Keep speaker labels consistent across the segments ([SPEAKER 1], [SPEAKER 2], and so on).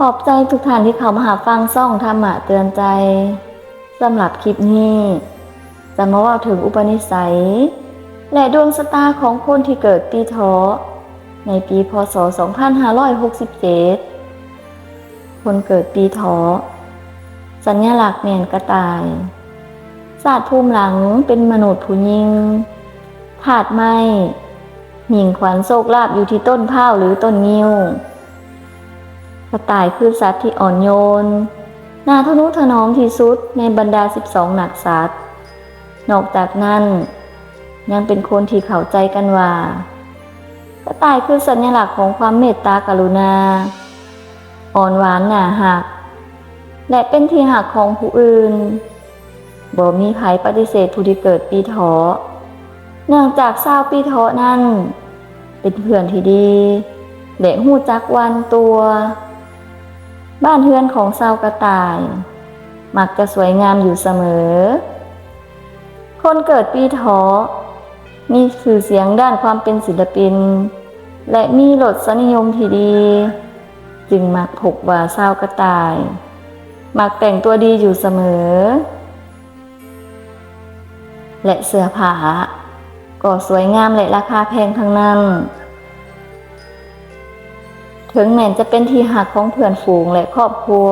[SPEAKER 1] ขอบใจทุกท่านที่เขามาหาฟังซ่องธรรมะเตือนใจสำหรับคลิปนี้จะมาว่าถึงอุปนิสัย และดวงชะตาของคนที่เกิดปีเถาะในปีพศ 2567 คนเกิดปีเถาะสัญลักษณ์แมนกระต่ายศาสตร์ภูมิหลังเป็นมนุษย์ผู้ยิงถาดไม้หญิงขวัญโศกลาบอยู่ที่ต้นพ้าวหรือต้นงิ้ว กระต่ายคือสัตว์ที่อ่อนโยน นาทนุถนอมที่สุดในบรรดา 12 หนักสัตว์ นอกจากนั้น ยังเป็นคนที่เข้าใจกันว่า กระต่ายคือสัญลักษณ์ของความเมตตากรุณา อ่อนหวานหน่าหัก และเป็นที่หักของผู้อื่นบ่มีไผปฏิเสธผู้ที่เกิดปีเถาะเนื่องจากเศร้าวปีเถาะนั้น เป็นเพื่อนที่ดีและหูจักวันตัว บ้านเฮือนของเศร้าวกระต่าย มักจะสวยงามอยู่เสมอ คนเกิดปีเถาะมีสื่อเสียงด้านความเป็นศิลปิน และมีรสนิยมที่ดี จึงมักถกว่าเศร้าวกระต่าย มักแต่งตัวดีอยู่เสมอ และเสื้อผ้าก็สวยงามและราคาแพงทั้งนั้น ถึงแม้จะเป็นที่หักของเพื่อนฝูงและครอบครัว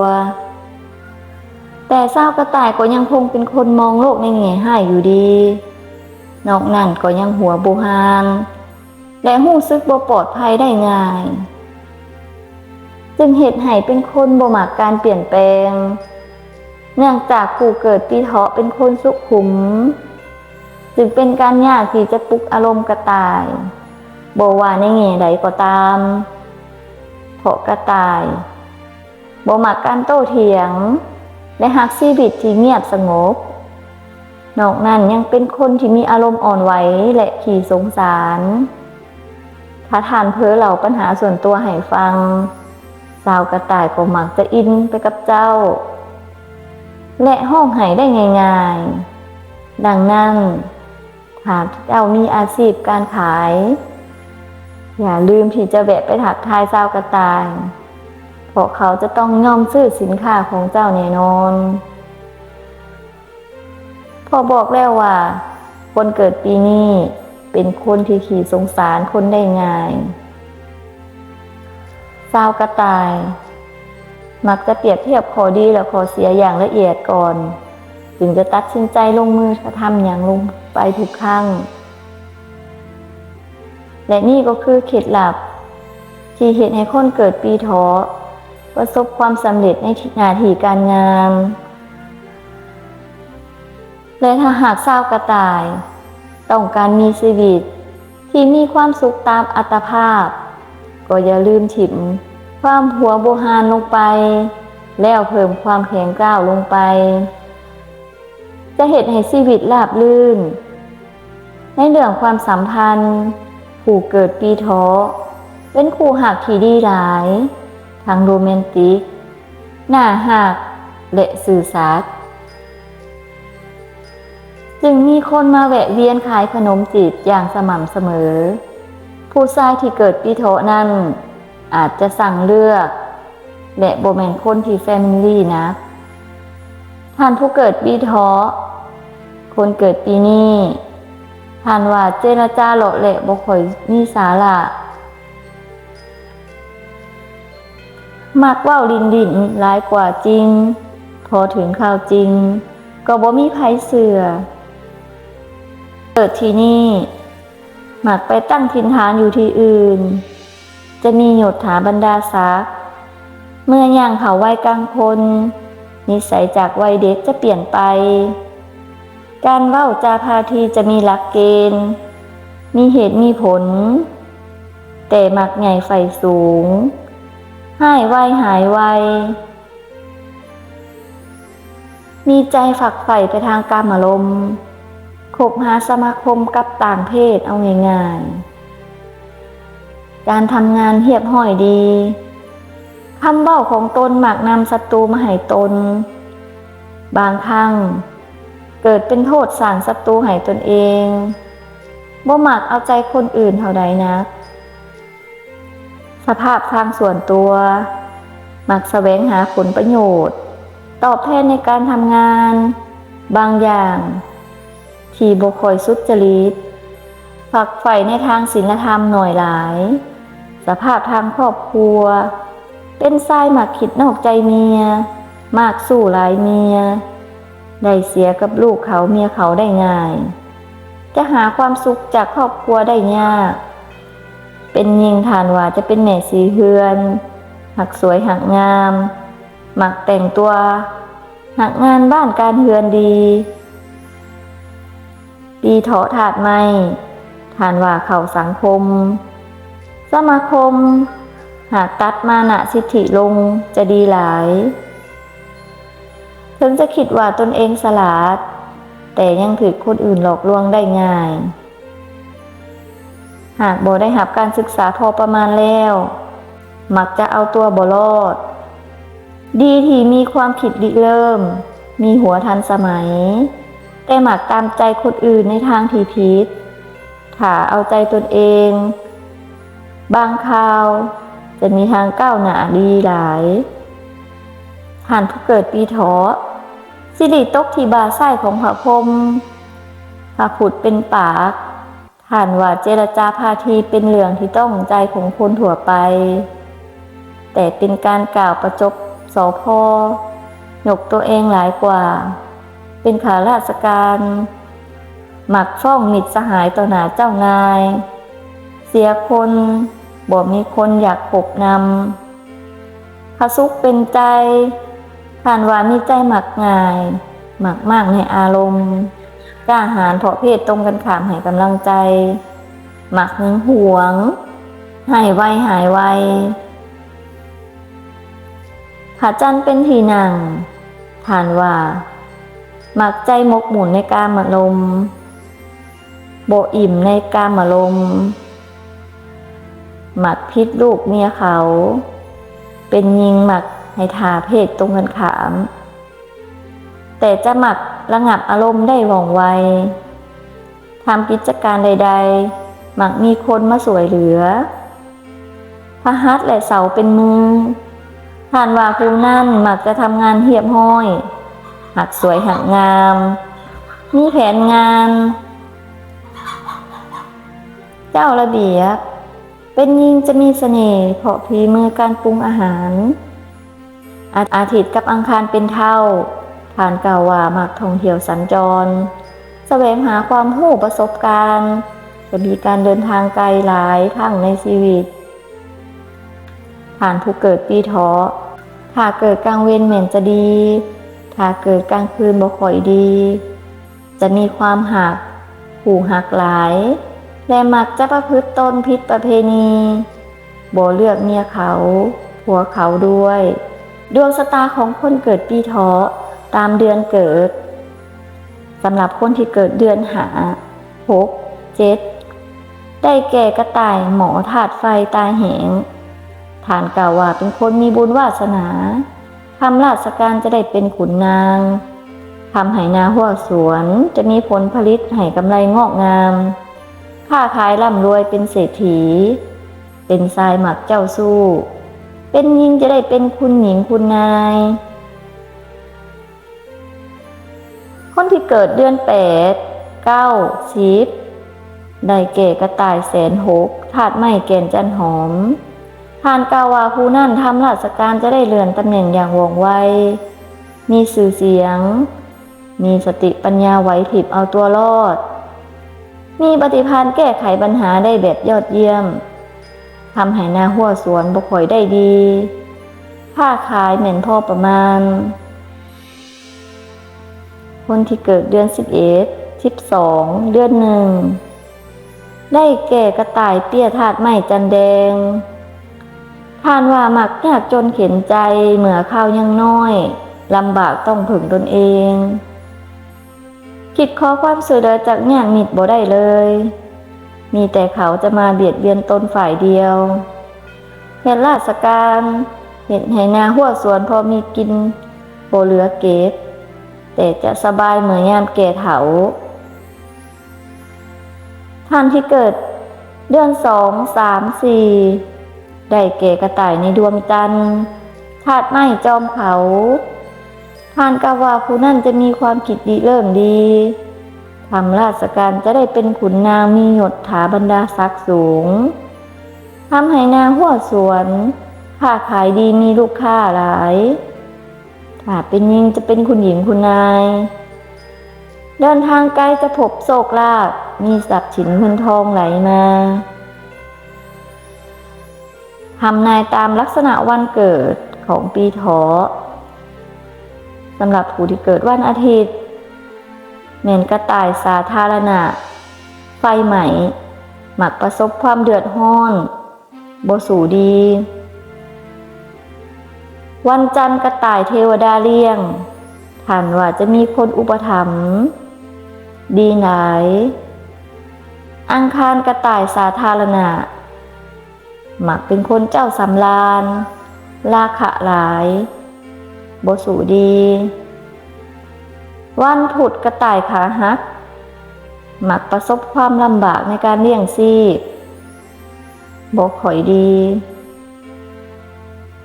[SPEAKER 1] แต่เศร้ากระต่ายก็ยังคงเป็นคนมองโลกในแง่ห้ายอยู่ดี นอกนั้นก็ยังหัวบูฮานและหู้ซึกบ่ปลอดภัยได้ง่าย จึงเหตุให้เป็นคนบ่มักการเปลี่ยนแปลง เนื่องจากผู้เกิดปีเถาะเป็นคนสุขุม จึงเป็นการยากที่จะปลุกอารมณ์กระต่ายบ่ว่าในแง่ใดก็ตาม เพาะกระต่ายบ่มักการโต้เถียง และหักชีวิตที่เงียบสงบ นอกนั้นยังเป็นคนที่มีอารมณ์อ่อนไหวและขี้สงสาร ถ้าทานเพ้อเหล่าปัญหาส่วนตัวให้ฟัง สาวกระต่ายก็มักจะอินไปกับเจ้า และห้องไห้ได้ง่ายๆ ดังนั้นหากเจ้ามีอาชีพการขาย อย่าลืมที่จะแวะไปถักทายสากระต่าย เพราะเขาจะต้องยอมซื้อสินค้าของเจ้าแน่นอนพอบอกแล้วว่า คนเกิดปีนี้เป็นคนที่ขี่สงสารคนได้ง่ายสาวกระต่าย มักจะเปรียบเทียบขอดีและขอเสียอย่างละเอียดก่อน จึงจะตัดสินใจลงมือกระทำอย่างลงไปทุกครั้ง และนี่ก็คือเคล็ดลับ ที่เหตุให้คนเกิดปีเถาะประสบความสำเร็จในหน้าที่การงาน และถ้าหากเศร้ากระต่าย ต้องการมีชีวิต ที่มีความสุขตามอัตภาพ ก็อย่าลืมถิมความหัวโบหานลงไป แล้วเพิ่มความแข็งกร้าวลงไป จะเหตุให้ชีวิตราบลื่น ในเรื่องความสัมพันธ์ ผู้เกิดปีเถาะเป็นคู่หักที่ดีหลายทั้งโรแมนติก หน้าหักและสื่อสารจึงมีคนมาแวะเวียนขายขนมจีบอย่างสม่ำเสมอ ผู้ชายที่เกิดปีเถนั้น อาจจะสั่งเลือก และโบแมนคนที่แฟมิลี่นะท่านผู้เกิดปีเถาะคนเกิดปีนี้ ท่านว่าเจรจาเหลเละบ่ค่อยมีสาระมักว้าลินดินร้ายกว่าจริง พอถึงข่าวจริง ก็บ่มีไผเสือเกิดที่นี่หมักไปตั้งถิ่นฐานอยู่ที่อื่น จะมีหยดถาบรรดาศักเมื่อย่างเขาวัยกลางคน นิสัยจากวัยเด็กจะเปลี่ยนไป การเว้าจาพาทีจะมีหลักเกณฑ์ มีเหตุมีผล แต่มักใหญ่ไฟสูงหายไวหายไว มีใจฝักใฝ่ไปทางการอารมณ์คบหาสมาคมกับต่างเพศเอาง่ายๆการทำงานเหียบห้อยดีคำเบ้าของตนหมักนำศัตรูมาให้ตน บางครั้ง เกิดเป็นโทษสางศัตรูให้ตนเองบ่หมักเอาใจคนอื่นเท่าใดนะสภาพทางส่วนตัวมักแสวงหาผลประโยชน์ ตอบแทนในการทำงาน บางอย่าง ที่บคอยสุจริตฝักใฝ่ในทางศีลธรรมหน่อยหลาย สภาพทางครอบครัว เป็นทรายหมักขิดนอกใจเมีย มากสู้หลายเมีย ได้เสียกับลูกเขาเมียเขาได้ง่าย จะหาความสุขจากครอบครัวได้ยาก เป็นยิงฐานว่าจะเป็นแม่สีเฮือน หักสวยหักงาม หมักแต่งตัว หักงานบ้านการเฮือนดีปีเถาะถาดไม่ฐานว่าเขาสังคม สมาคม หากตัดมานะสิทธิลงจะดีหลาย ถึงจะคิดว่าตนเองสลาด แต่ยังถือคนอื่นหลอกลวงได้ง่าย หากบ่ได้หับการศึกษาพอประมาณแล้ว มักจะเอาตัวบ่รอด ดีที่มีความคิดริเริ่ม มีหัวทันสมัย แต่หมักตามใจคนอื่นในทางที่ผิดถ้าเอาใจตนเอง บางคราวจะมีทางก้าวหน้าดีหลาย ผ่านผู้เกิดปีเถาะสิริตกที่บาไส้ของพระพรมพระผุดเป็นปากผ่านว่าเจรจาพาทีเป็นเรื่องที่ต้องใจของคนถั่วไป แต่เป็นการกล่าวประจบสอพอยกตัวเองหลายกว่า เป็นขาราชการ หมักฟ้องมิตรสหายต่อหน้าเจ้านาย เสียคนบ่มีคนอยากปกนำพระสุขเป็นใจ ผ่านว่ามีใจหมักง่ายหมักมากในอารมณ์กล้าหาญเพราะเพศตรงกันข้ามให้กำลังใจ หมักหึงหวง หายไวหายไวผาจันเป็นทีหนังฐานว่าหมักใจมกหมุนในการมลมโบอิ่มในการมลมหมักพิษลูกเมียเขา เป็นยิงหมัก ให้ทาเพศตรงกันขาม แต่จะหมักระงับอารมณ์ได้ว่องไวทำกิจการใด ๆ หมักมีคนมาสวยเหลือ พระฮัตและเสาเป็นมือผ่านว่าครูนั่นหมักจะทำงานเหียบห้อยหักสวยหักงาม มีแผนงาน เจ้าระเบียบ เป็นยิงจะมีเสน่ห์เพราะพีมือการปรุงอาหาร อาทิตย์กับอังคารเป็นเท่าผ่านกล่าวว่ามักท่องเที่ยวสัญจรแสวงหาความรู้ประสบการณ์ จะมีการเดินทางไกลหลายทางในชีวิตผ่านผู้เกิดปีเถาะถ้าเกิดกลางเวรเหม็นจะดี ถ้าเกิดกลางคืนบ่ค่อยดี จะมีความหัก ผูหักหลาย และมักจะประพฤติตนพิษประเพณีบ่เลือกเมียเขา ผัวเขาด้วย ดวงชะตาของคนเกิดปีเถาะตามเดือนเกิดสำหรับคนที่เกิดเดือนหาหกเจ็ดได้แก่กระต่ายหมอถาดไฟตายแหงฐานกล่าวว่าเป็นคนมีบุญวาสนาทำราชการจะได้เป็นขุนนางทำไหนาหัวสวนจะมีผลผลิตให้กำไรงอกงาม ค้าขายร่ำรวยเป็นเศรษฐี เป็นทรายหมักเจ้าสู้ เป็นยิงจะได้เป็นคุณหญิงคุณนาย คนที่เกิดเดือนแปดเก้าสิบได้เก่กระต่ายแสนหกถาดไม้แก่นจันหอมทานกาวาผู้นั่นทำราชการจะได้เลื่อนตำแหน่งอย่างว่องไว มีสื่อเสียง มีสติปัญญาไหวพริบเอาตัวรอด มีปฏิภาณแก้ไขปัญหาได้แบบยอดเยี่ยม ทำให้หน้าหัวสวนบกข่อยได้ดีค่าขายเหม็นพ่อประมาณ คนที่เกิดเดือนสิบเอ็ดสิบสองเดือนหนึ่ง ได้แก่กระต่ายเตี้ยถาดไม้จันแดงทานว่ามักยากจนเข็นใจเหมือข้าวยังน้อยลำบากต้องผึ่งตนเอง คิดขอความช่วยเหลือจากญาติมิตรบ่ได้เลย มีแต่เขาจะมาเบียดเบียนตนฝ่ายเดียวเห็นราชการเห็นไหนาหัวสวนพอมีกินโบเหลือเกตแต่จะสบายเหมือนยามแก่เถา ท่านที่เกิดเดือนสองสามสี่ได้แก่กระต่ายในดวงจันทร์ธาตุไม้จอมเขา ท่านกาว่าผู้นั่นจะมีความคิดดีเริ่มดี ทำราชการจะได้เป็นขุนนางมียศถาบรรดาศักดิ์สูงทำให้นาหัวสวนค้าขายดีมีลูกค้าหลาย ถ้าเป็นยิงจะเป็นคุณหญิงคุณนาย เดินทางไกลจะพบโศกลาภมีทรัพย์สินเงินทองไหลมาทำนายตามลักษณะวันเกิดของปีเถาะสำหรับผู้ที่เกิดวันอาทิตย์ เมนกระต่ายสาธารณะ ไฟไหม หมักประสบความเดือดร้อนบสูดี วันจันทร์กระต่ายเทวดาเลี้ยงท่านว่าจะมีคนอุปถัมภ์ดีไหน อังคารกระต่ายสาธารณะมักเป็นคนเจ้าสำราญลาขะหลายบสูดี วันผุดกระต่ายขาหักมักประสบความลำบากในการเลี้ยงชีพบกข่อยดี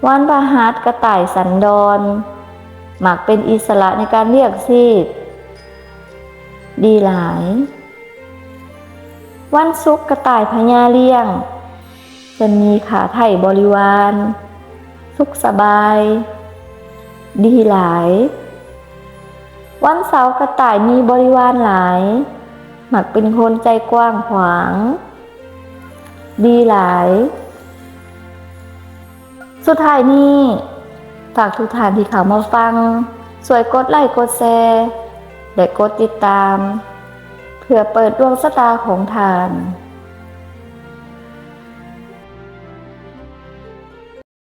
[SPEAKER 1] วันพฤหัสกระต่ายสันดอนมักเป็นอิสระในการเรียกชีพดีหลาย วันศุกกระต่ายพญาเลี้ยงจะมีขาไถ่บริวาร สุขสบาย ดีหลาย วันเสาร์กระต่ายมีบริวารหลาย หมักเป็นคนใจกว้างขวาง ดีหลาย สุดท้ายนี้ฝากทุกท่านที่เขามาฟัง สวยกดไลค์กดแชร์และกดติดตาม เพื่อเปิดดวงสตาของทาน